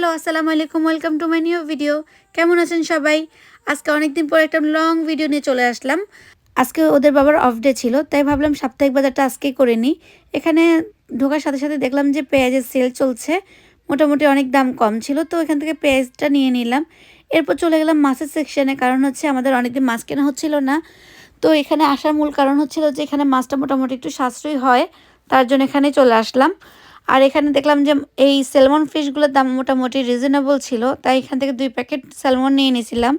Hello আসসালামু আলাইকুম welcome to my new video. কেমন আছেন সবাই? আজকে অনেকদিন পর একটা লং ভিডিও নিয়ে চলে আসলাম। আজকে ওদের বাবার অফ ডে ছিল, তাই ভাবলাম সাপ্তাহিক বাজারটা আজকেই করে নিই। এখানে ঢোকার সাথে সাথে দেখলাম যে পেঁয়াজের সেল চলছে, মোটামুটি অনেক দাম কম ছিল, তো এখান থেকে পেঁয়াজটা নিয়ে নিলাম। এরপর চলে গেলাম মাছের সেকশনে কারণ হচ্ছে আমাদের অনেকদিন মাছ কেনা হচ্ছিল না। তো এখানে আসার মূল কারণ হচ্ছিল যে এখানে মাছটা মোটামুটি একটু সাশ্রয়ী হয়, তার জন্য এখানে চলে আসলাম। আর এখানে দেখলাম যে এই স্যালমন ফিশগুলোর দাম মোটামুটি রিজনেবল ছিল, তাই এখান থেকে দুই প্যাকেট স্যালমন নিয়ে নিয়েছিলাম।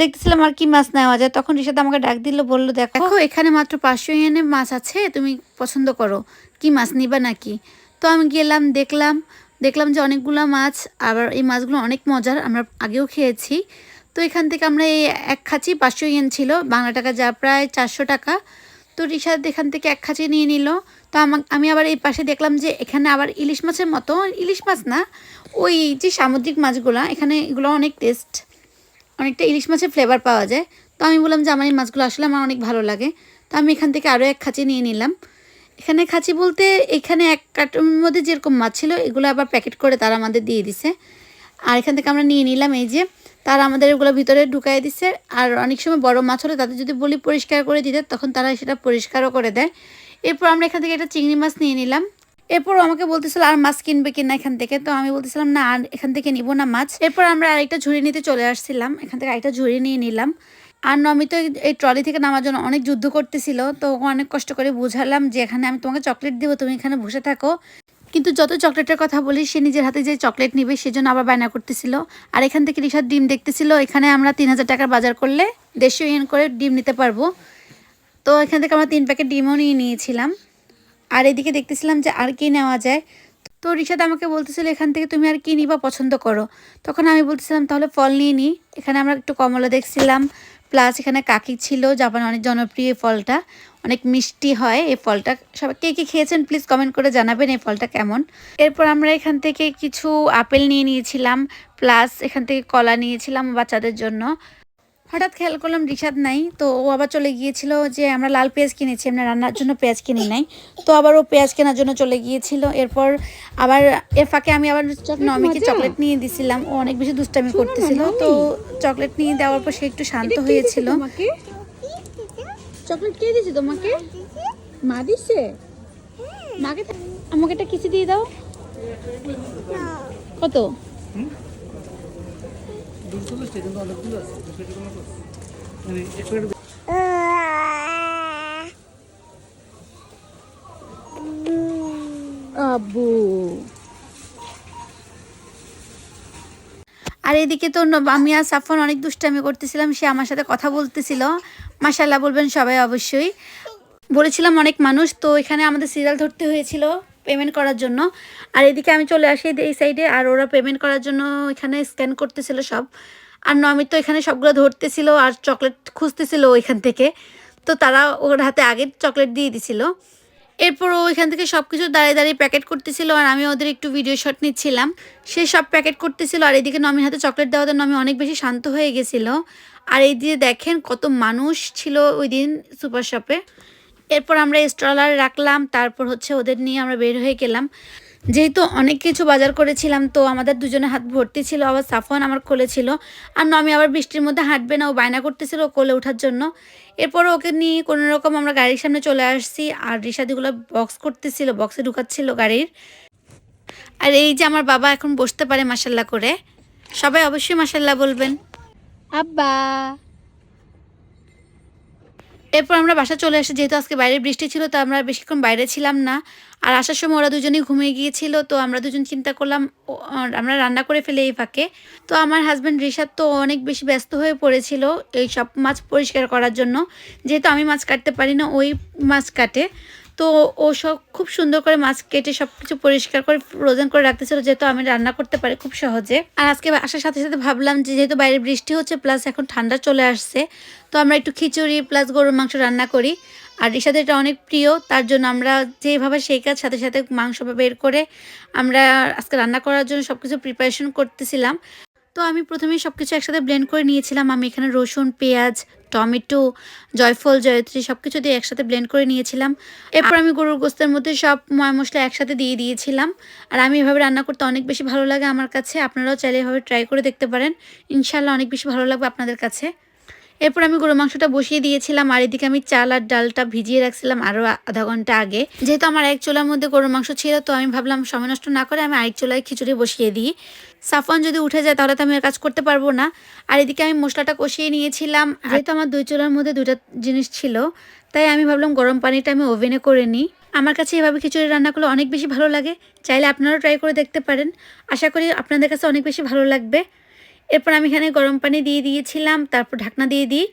দেখতেছিলাম আর কি মাছ নেওয়া যায়। তখন রিসাদ আমাকে ডাক দিল, বলল দেখো, এখানে মাত্র পাঁচশো ইয়েনে মাছ আছে, তুমি পছন্দ করো। কি মাছ নিবা নাকি? তো আমি গেলাম, দেখলাম দেখলাম যে অনেকগুলো মাছ, আবার এই মাছগুলো অনেক মজার, আমরা আগেও খেয়েছি। তো এখান থেকে আমরা এই এক খাঁচি পাঁচশো ইয়েন ছিল, বাংলা টাকা যা প্রায় চারশো টাকা। তো রিসাদ এখান থেকে এক খাঁচি নিয়ে নিল। তো আমি আবার এই পাশে দেখলাম যে এখানে আবার ইলিশ মাছের মতো, ইলিশ মাছ না, ওই যে সামুদ্রিক মাছগুলো, এখানে এগুলো অনেক টেস্ট অনেকটা ইলিশ মাছের ফ্লেভার পাওয়া যায়। তো আমি বললাম যে আমার এই মাছগুলো আসলে আমার অনেক ভালো লাগে। তো আমি এখান থেকে আরও এক খাঁচি নিয়ে নিলাম। এখানে খাঁচি বলতে এখানে এক কার্টুনের মধ্যে যেরকম মাছ ছিল, এগুলো আবার প্যাকেট করে তারা আমাদের দিয়ে দিছে। আর এখান থেকে আমরা নিয়ে নিলাম এই যে তারা আমাদের এগুলো ভিতরে ঢুকাই দিচ্ছে আর অনেক সময় বড় মাছ হলে তাদের যদি বলি পরিষ্কার করে দিতে, তখন তারা সেটা পরিষ্কারও করে দেয়। এরপর আমরা এখান থেকে একটা চিংড়ি মাছ নিয়ে নিলাম। এরপর আমাকে বলতেছিল, আর মাছ কিনবে কিনা এখান থেকে? তো আমি বলতেছিলাম, না, আর এখান থেকে নিব না মাছ। এরপর আমরা আরেকটা ঝুড়ি নিতে চলে আসছিলাম। এখান থেকে আরেকটা ঝুড়ি নিয়ে নিলাম। আর নমিত এই ট্রলি থেকে নামার জন্য অনেক যুদ্ধ করতেছিল। তো অনেক কষ্ট করে বুঝালাম যে, এখানে আমি তোমাকে চকলেট দেবো, তুমি এখানে বসে থাকো। কিন্তু যত চকলেটের কথা বলি সে নিজের হাতে যে চকলেট নিবে, সেজন্য আবার বায়না করতেছিল। আর এখান থেকে রিসার ডিম দেখতেছিল, এখানে আমরা তিন হাজার টাকার বাজার করলে দেড়শো ইয়েন করে ডিম নিতে পারব। তো এখান থেকে আমরা তিন প্যাকেট ডিমও নিয়ে নিয়েছিলাম। আর এদিকে দেখতেছিলাম যে আর কি নেওয়া যায়। তো রিসাদ আমাকে বলতেছিল, এখান থেকে তুমি আর কি নিবা পছন্দ করো? তখন আমি বলতেছিলাম, তাহলে ফল নিয়ে নিই এখানে আমরা একটু কমলা দেখছিলাম। প্লাস এখানে কাকি ছিল জাপানে অনেক জনপ্রিয় এই ফলটা। অনেক মিষ্টি হয় এই ফলটা। সবাই কে কে খেয়েছেন প্লিজ কমেন্ট করে জানাবেন এই ফলটা কেমন। এরপর আমরা এখান থেকে কিছু আপেল নিয়ে নিয়েছিলাম প্লাস এখান থেকে কলা নিয়েছিলাম বাচ্চাদের জন্য। হঠাৎ খেয়াল করলাম রিসাদ নাই তো ও আবার চলে গিয়েছিল যে আমরা লাল পেঁয়াজ কিনেছি আমরা রান্নার জন্য পেঁয়াজ কিনি নাই। তো আবার ও পেঁয়াজ কেনার জন্য চলে গিয়েছিল। এরপর আবার এর ফাঁকে আমি আবার নমিকে চকলেট নিয়ে দিছিলাম। ও অনেক বেশি দুষ্টামি করতেছিল। তো চকলেট নিয়ে দেওয়ার পর সে একটু শান্ত হয়েছিল। চকলেট কে দিয়েছে তোমাকে? মা দিচ্ছে মাকে আমাকে একটা কিছু দিয়ে দাও। কত? আব্বু। আর এদিকে তো আমি আর সাফন অনেক দুষ্টামি করতেছিলাম, সে আমার সাথে কথা বলতেছিল। মাসাল্লাহ বলবেন সবাই অবশ্যই। বলেছিলাম অনেক মানুষ, তো এখানে আমাদের সিরিয়াল ধরতে হয়েছিল পেমেন্ট করার জন্য। আর এদিকে আমি চলে আসি এই সাইডে আর ওরা পেমেন্ট করার জন্য এখানে স্ক্যান করতেছিল সব। আর নমিত তো এখানে সবগুলো ধরতেছিল আর চকলেট খুঁজতেছিল ওইখান থেকে। তো তারা ওর হাতে আগে চকলেট দিয়ে দিছিল। এরপর ও এখান থেকে সব কিছু দাঁড়িয়ে দাঁড়িয়ে প্যাকেট করতেছিল আর আমি ওদের একটু ভিডিও শট নিচ্ছিলাম। সে সব প্যাকেট করতেছিল আর এদিকে নমির হাতে চকলেট দেওয়াতে নমি অনেক বেশি শান্ত হয়ে গেছিল। আর এই দিয়ে দেখেন কত মানুষ ছিল ওই দিন সুপার শপে এরপর আমরা স্ট্রলার রাখলাম, তারপর হচ্ছে ওদের নিয়ে আমরা বের হয়ে গেলাম। যেহেতু অনেক কিছু বাজার করেছিলাম, তো আমাদের দুজনে হাত ভর্তি ছিল, আবার সাফন আমার কোলে ছিল। আর নমি আবার বৃষ্টির মধ্যে হাঁটবে না, ও বায়না করতেছিল কোলে ওঠার জন্য। এরপর ওকে নিয়ে কোনো রকম আমরা গাড়ির সামনে চলে আসছি, আর রিসাদিগুলো বক্স করতেছিল বক্সে ঢুকাচ্ছিল গাড়ির। আর এই যে আমার বাবা এখন বসতে পারে মাসাল্লাহ করে। সবাই অবশ্যই মাসাল্লাহ বলবেন। আব্বা। এরপর আমরা বাসা চলে আসি। যেহেতু আজকে বাইরে বৃষ্টি ছিল, তো আমরা বেশিক্ষণ বাইরে ছিলাম না। আর আসার সময় ওরা দুজনেই ঘুমিয়ে গিয়েছিল, তো আমরা দুজন চিন্তা করলাম আমরা রান্না করে ফেলে এই ফাঁকে। তো আমার হাজব্যান্ড রিসাদ তো অনেক বেশি ব্যস্ত হয়ে পড়েছিল এই সব মাছ পরিষ্কার করার জন্য। যেহেতু আমি মাছ কাটতে পারি না, ওই মাছ কাটে। তো ও সব খুব সুন্দর করে মাছ কেটে সব কিছু পরিষ্কার করে ফ্রোজেন করে রাখতেছিল, যেহেতু আমি রান্না করতে পারি খুব সহজে। আর আজকে আসার সাথে সাথে ভাবলাম যে যেহেতু বাইরে বৃষ্টি হচ্ছে প্লাস এখন ঠান্ডা চলে আসছে, তো আমরা একটু খিচুড়ি প্লাস গরুর মাংস রান্না করি। আর রিসাদের এটা অনেক প্রিয়, তার জন্য আমরা যেভাবে সেই কাজ, সাথে সাথে মাংস বের করে আমরা আজকে রান্না করার জন্য সব কিছু প্রিপারেশন করতেছিলাম। তো আমি প্রথমে সব কিছু একসাথে ব্লেন্ড করে নিয়েছিলাম। আমি এখানে রসুন, পেঁয়াজ, টমেটো, জয়ফল, জয়ত্রী সব কিছু দিয়ে একসাথে ব্লেন্ড করে নিয়েছিলাম। এরপর আমি গরুর গোস্তের মধ্যে সব ময় মশলা একসাথে দিয়ে দিয়েছিলাম। আর আমি এভাবে রান্না করতে অনেক বেশি ভালো লাগে আমার কাছে। আপনারাও চাইলে এভাবে ট্রাই করে দেখতে পারেন। ইনশাল্লাহ অনেক বেশি ভালো লাগবে আপনাদের কাছে। এরপর আমি গরু মাংসটা বসিয়ে দিয়েছিলাম আর এদিকে আমি চাল আর ডালটা ভিজিয়ে রাখছিলাম আরও আধা ঘণ্টা আগে। যেহেতু আমার এক চোলার মধ্যে গরুর মাংস ছিল তো আমি ভাবলাম সময় নষ্ট না করে আমি আরেক চোলায় খিচুড়ি বসিয়ে দিই। সাফন যদি উঠে যায় তাহলে তো আমি কাজ করতে পারব না। আর এদিকে আমি মশলাটা কষিয়ে নিয়েছিলাম। যেহেতু আমার দুই চোলার মধ্যে দুইটা জিনিস ছিল তাই আমি ভাবলাম গরম পানিটা আমি ওভেনে করে নিই। আমার কাছে এভাবে খিচুড়ি রান্না করলে অনেক বেশি ভালো লাগে। চাইলে আপনারাও ট্রাই করে দেখতে পারেন। আশা করি আপনাদের কাছে অনেক বেশি ভালো লাগবে। এরপর আমি এখানে গরম পানি দিয়ে দিয়েছিলাম, তারপর ঢাকনা দিয়ে দিই।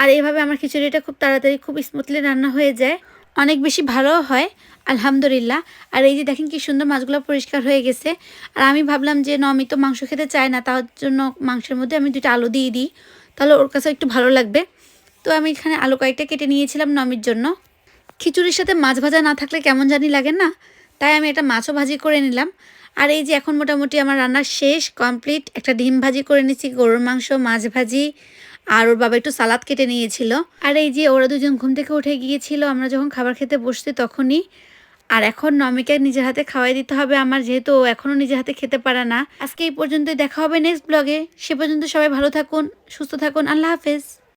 আর এইভাবে আমার খিচুড়িটা খুব তাড়াতাড়ি, খুব স্মুথলি রান্না হয়ে যায়। অনেক বেশি ভালো হয়, আলহামদুলিল্লাহ। আর এই যে দেখেন কি সুন্দর মাছগুলো পরিষ্কার হয়ে গেছে। আর আমি ভাবলাম যে নমি তো মাংস খেতে চায় না, তার জন্য মাংসের মধ্যে আমি দুটো আলু দিয়ে দিই। তাহলে ওর কাছে একটু ভালো লাগবে। তো আমি এখানে আলু কয়েকটা কেটে নিয়েছিলাম নমির জন্য। খিচুড়ির সাথে মাছ ভাজা না থাকলে কেমন জানি লাগে না। তাই আমি এটা মাছও ভাজি করে নিলাম। আর এই যে এখন মোটামুটি আমার রান্না শেষ কমপ্লিট একটা ডিম ভাজি করে নিয়েছি, গরুর মাংস, মাছ ভাজি, আর ওর বাবা একটু সালাদ কেটে নিয়েছিল। আর এই যে ওরা দুজন ঘুম থেকে উঠে গিয়েছিল, আমরা যখন খাবার খেতে বসছি তখনই। আর এখন নমিকে নিজের হাতে খাওয়াই দিতে হবে আমার, যেহেতু ও এখনও নিজের হাতে খেতে পারে না। আজকে এই পর্যন্তই, দেখা হবে নেক্সট ব্লগে সে পর্যন্ত সবাই ভালো থাকুন, সুস্থ থাকুন, আল্লাহ হাফেজ।